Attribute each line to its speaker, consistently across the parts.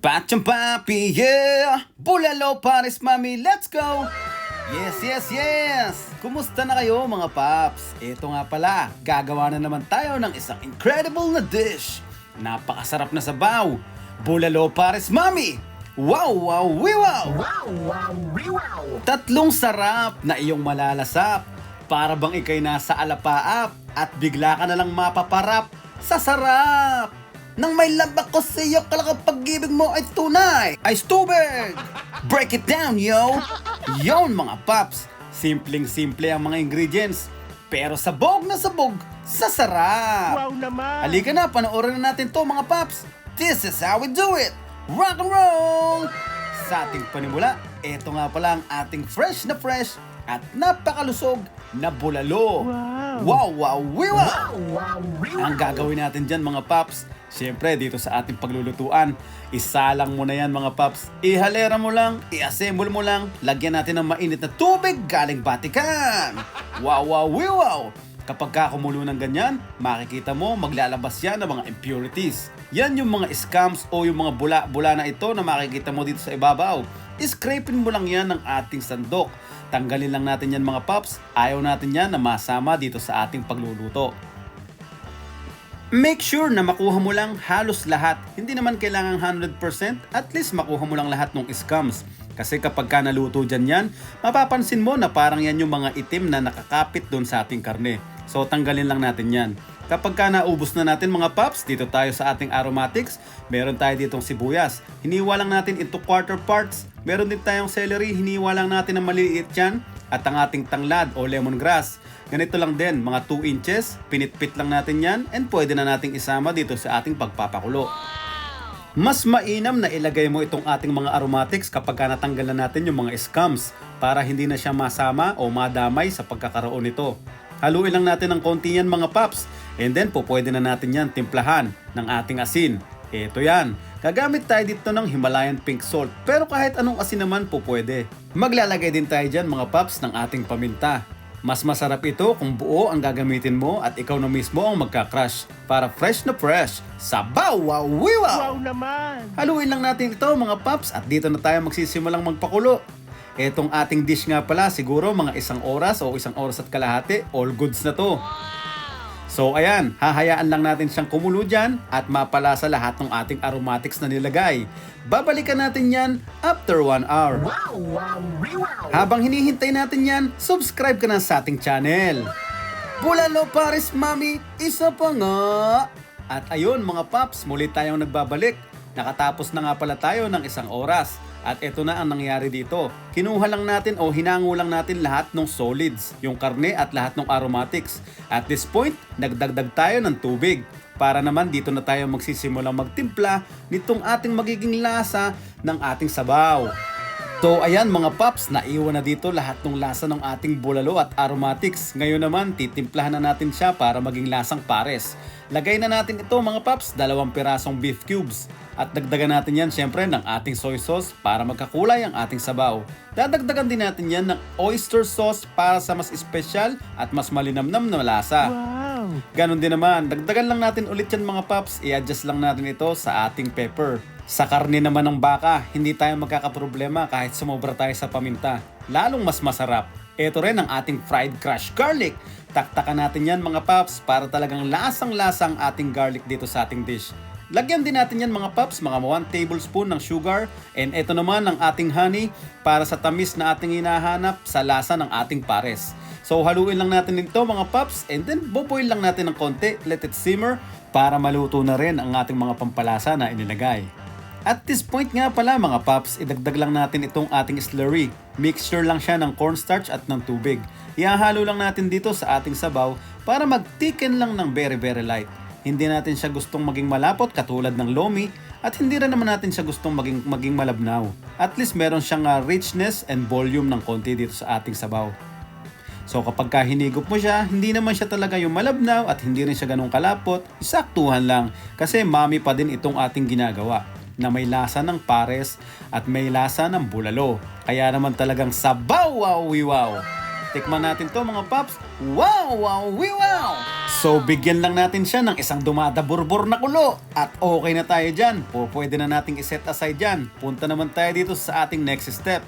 Speaker 1: Pachang papi, yeah! Bulalo pares mami, let's go! Yes, yes, yes! Kumusta na kayo mga paps? Ito nga pala, gagawa na naman tayo ng isang incredible na dish. Napakasarap na sabaw. Bulalo pares mami! Wow, wow, wee, wow!
Speaker 2: Wow, wow, wow!
Speaker 1: Tatlong sarap na iyong malalasap. Para bang ikay nasa alapaap at bigla ka na lang mapaparap sa sarap. Nang may lambak ko sa iyo, kalakang pag-ibig mo ay tunay, ay stubig. Break it down, yo! Yon mga paps, simpleng-simple ang mga ingredients, pero sabog na sabog sa sarap.
Speaker 2: Wow naman!
Speaker 1: Halika na, panoorin na natin to mga paps. This is how we do it. Rock and roll! Sa ating panimula, ito nga pala ang ating fresh na fresh at napakalusog na bulalo.
Speaker 2: Wow!
Speaker 1: Wow, wow, wow!
Speaker 2: Wow, wow,
Speaker 1: Ang gagawin natin dyan mga paps, Siyempre, dito sa ating paglulutuan, isalang mo na yan mga paps. Ihalera mo lang, i-assemble mo lang, lagyan natin ng mainit na tubig galing Vatican. Wow, wow, wow! Kapag kakumulo ng ganyan, makikita mo maglalabas yan ng mga impurities. Yan yung mga scams o yung mga bula-bula na ito na makikita mo dito sa ibabaw. Scrapin mo lang yan ng ating sandok. Tanggalin lang natin yan mga paps. Ayaw natin yan na masama dito sa ating pagluluto. Make sure na makuha mo lang halos lahat. Hindi naman kailangan 100%, at least makuha mo lang lahat ng scams. Kasi kapag ka naluto dyan yan, mapapansin mo na parang yan yung mga itim na nakakapit doon sa ating karne. So tanggalin lang natin yan. Kapag ka naubos na natin mga paps, dito tayo sa ating aromatics, meron tayo ditong sibuyas. Hiniwa lang natin into quarter parts. Meron din tayong celery, hiniwa lang natin ng maliliit yan. At ang ating tanglad o lemongrass. Ganito lang din, mga 2 inches, pinitpit lang natin yan, and pwede na nating isama dito sa ating pagpapakulo. Mas mainam na ilagay mo itong ating mga aromatics kapag ka natanggal na natin yung mga scums para hindi na siya masama o madamay sa pagkakaroon nito. Haluin lang natin ng konti yan mga paps and then po pwede na natin yan timplahan ng ating asin. Ito yan. Gagamit tayo dito ng Himalayan pink salt pero kahit anong asin naman po pwede. Maglalagay din tayo dyan mga paps ng ating paminta. Mas masarap ito kung buo ang gagamitin mo at ikaw na mismo ang magka-crush para fresh na fresh. Sabaw! Wow! Wow!
Speaker 2: Wow naman!
Speaker 1: Haluin lang natin ito mga paps at dito na tayo magsisimulang magpakulo. Etong ating dish nga pala siguro mga isang oras o isang oras at kalahati, all goods na to. So ayan, hahayaan lang natin siyang kumulo dyan at mapalasa lahat ng ating aromatics na nilagay. Babalikan natin yan after 1 hour.
Speaker 2: Wow, wow, wow!
Speaker 1: Habang hinihintay natin yan, subscribe ka na sa ating channel. Bulalo Paris Mami, isa pa nga! At ayun mga paps, muli tayong nagbabalik. Nakatapos na nga pala tayo ng isang oras. At ito na ang nangyari dito. Kinuha lang natin o hinango lang natin lahat ng solids, yung karne at lahat ng aromatics. At this point, nagdagdag tayo ng tubig para naman dito na tayo magsisimulang magtimpla nitong ating magiging lasa ng ating sabaw. So ayan mga paps, naiwan na dito lahat ng lasa ng ating bulalo at aromatics. Ngayon naman, titimplahan na natin siya para maging lasang pares. Lagay na natin ito mga paps, dalawang pirasong beef cubes. At dagdagan natin yan syempre ng ating soy sauce para magkakulay ang ating sabaw. Dadagdagan din natin yan ng oyster sauce para sa mas espesyal at mas malinamnam na lasa.
Speaker 2: Wow!
Speaker 1: Ganon din naman, dagdagan lang natin ulit yan mga paps, i-adjust lang natin ito sa ating pepper. Sa karne naman ng baka, hindi tayo magkakaproblema kahit sumobra tayo sa paminta. Lalong mas masarap. Ito rin ang ating fried crushed garlic. Taktakan natin yan mga paps para talagang lasang-lasang ating garlic dito sa ating dish. Lagyan din natin yan mga paps, mga 1 tablespoon ng sugar. And ito naman ang ating honey para sa tamis na ating hinahanap sa lasa ng ating pares. So haluin lang natin ito mga paps and then boboil lang natin ng konti, let it simmer para maluto na rin ang ating mga pampalasa na inilagay. At this point nga pala mga paps, idagdag lang natin itong ating slurry. Mixture lang siya ng cornstarch at ng tubig. Ihahalo lang natin dito sa ating sabaw para mag-thicken lang ng very very light. Hindi natin siya gustong maging malapot katulad ng lomi at hindi rin naman natin siya gustong maging, maging malabnaw. At least meron siyang uh, richness and volume ng konti dito sa ating sabaw. So kapag ka hinigop mo siya, hindi naman siya talaga yung malabnaw at hindi rin siya ganun kalapot, saktuhan lang kasi mami pa din itong ating ginagawa na may lasa ng pares at may lasa ng bulalo. Kaya naman talagang sabaw wow wow. Tikman natin to mga paps. Wow wow wow. So bigyan lang natin siya ng isang dumadaburbor na kulo at okay na tayo dyan. Po pwede na nating iset aside dyan. Punta naman tayo dito sa ating next step.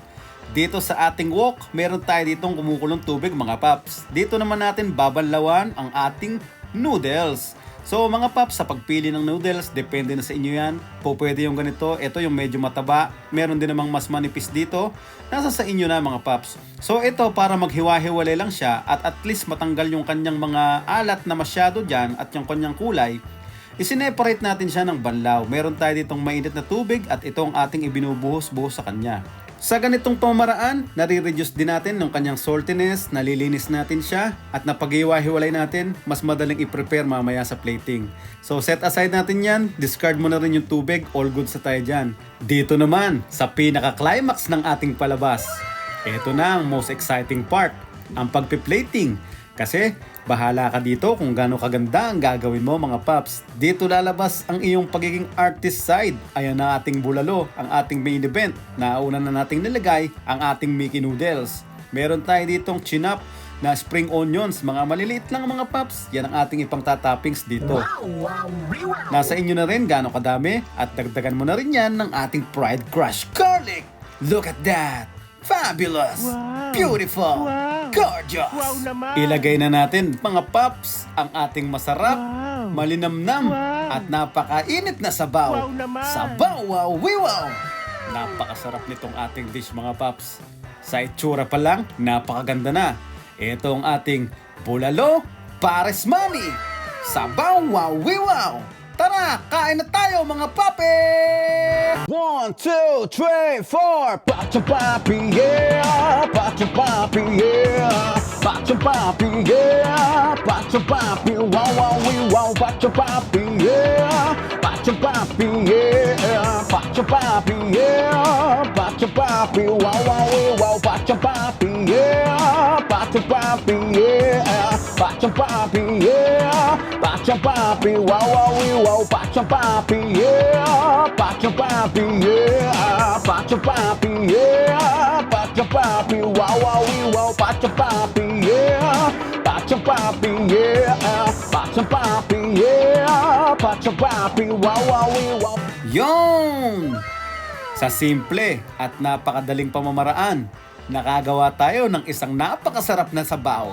Speaker 1: Dito sa ating wok, meron tayo ditong kumukulong tubig mga paps. Dito naman natin babanlawan ang ating noodles. So mga paps, sa pagpili ng noodles, depende na sa inyo yan. Po pwede yung ganito, ito yung medyo mataba. Meron din namang mas manipis dito. Nasa sa inyo na mga paps. So ito para maghiwa-hiwalay lang siya at at least matanggal yung kanyang mga alat na masyado dyan at yung kanyang kulay. Isineparate natin siya ng banlaw. Meron tayo ditong mainit na tubig at ito ang ating ibinubuhos-buhos sa kanya. Sa ganitong pamamaraan, nare-reduce din natin ng kanyang saltiness, nalilinis natin siya, at napag-iwa-hiwalay natin, mas madaling i-prepare mamaya sa plating. So set aside natin yan, discard mo na rin yung tubig, all good sa tayo dyan. Dito naman, sa pinaka-climax ng ating palabas. Ito na ang most exciting part, ang pagpiplating. Kasi bahala ka dito kung gaano kaganda ang gagawin mo mga paps. Dito lalabas ang iyong pagiging artist side. Ayan na ating bulalo, ang ating main event. Nauna na nating nilagay ang ating Mickey Noodles. Meron tayo ditong chinap na spring onions, mga maliliit lang mga paps. Yan ang ating ipang tatoppings dito. Nasa inyo na rin gaano kadami at dagdagan mo na rin yan ng ating Pride Crush Garlic. Look at that! Fabulous!
Speaker 2: Wow.
Speaker 1: Beautiful!
Speaker 2: Wow.
Speaker 1: Gorgeous!
Speaker 2: Wow naman.
Speaker 1: Ilagay na natin mga paps ang ating masarap,
Speaker 2: Wow.
Speaker 1: malinamnam
Speaker 2: Wow.
Speaker 1: at napakainit na sabaw.
Speaker 2: Wow naman.
Speaker 1: Sabaw! Wow! Wiwaw! Napakasarap nitong ating dish mga paps. Sa itsura pa lang, napakaganda na. Ito ang ating bulalo pares mami. Sabaw! Wow! Wiwaw! Tara! Kain na tayo mga papi! One, two, three, four! Pacha papi, yeah! Pacha papi, yeah! Pacha papi, yeah! Pacha papi, wow, wow, wow! Pacha papi, yeah! Pacha papi, yeah! Pacha papi, yeah! Pacha papi, wow, wow, wow! Pacha papi, yeah! Pacha papi, yeah! Pacha papi, yeah! Pacha papi, wow, wow, wow! Pacha papi, yeah! Pacha papi, yeah! Pacha papi, yeah! Pacha papi, wow, wow, wow! Pacha papi, yeah! Pacha papi, yeah! Pacha papi, yeah! Pacha papi, wow, wow! Yon! Sa simple at napakadaling pamamaraan, nakagawa tayo ng isang napakasarap na sabaw.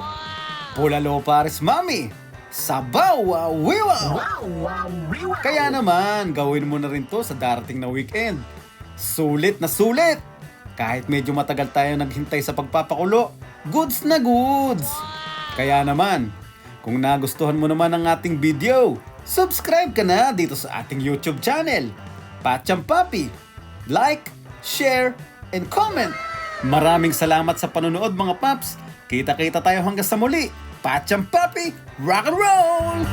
Speaker 1: Pulalo pares mami! Sabaw! Wow! Wiwaw!
Speaker 2: Wow, wow, rewow.
Speaker 1: Kaya naman, gawin mo na rin to sa darating na weekend. Sulit na sulit! Kahit medyo matagal tayo naghintay sa pagpapakulo, goods na goods! Kaya naman, kung nagustuhan mo naman ang ating video, subscribe ka na dito sa ating YouTube channel. Pacham Papi! Like, share, and comment! Maraming salamat sa panonood mga paps! Kita-kita tayo hanggang sa muli! Pacham Papi! Rock and roll!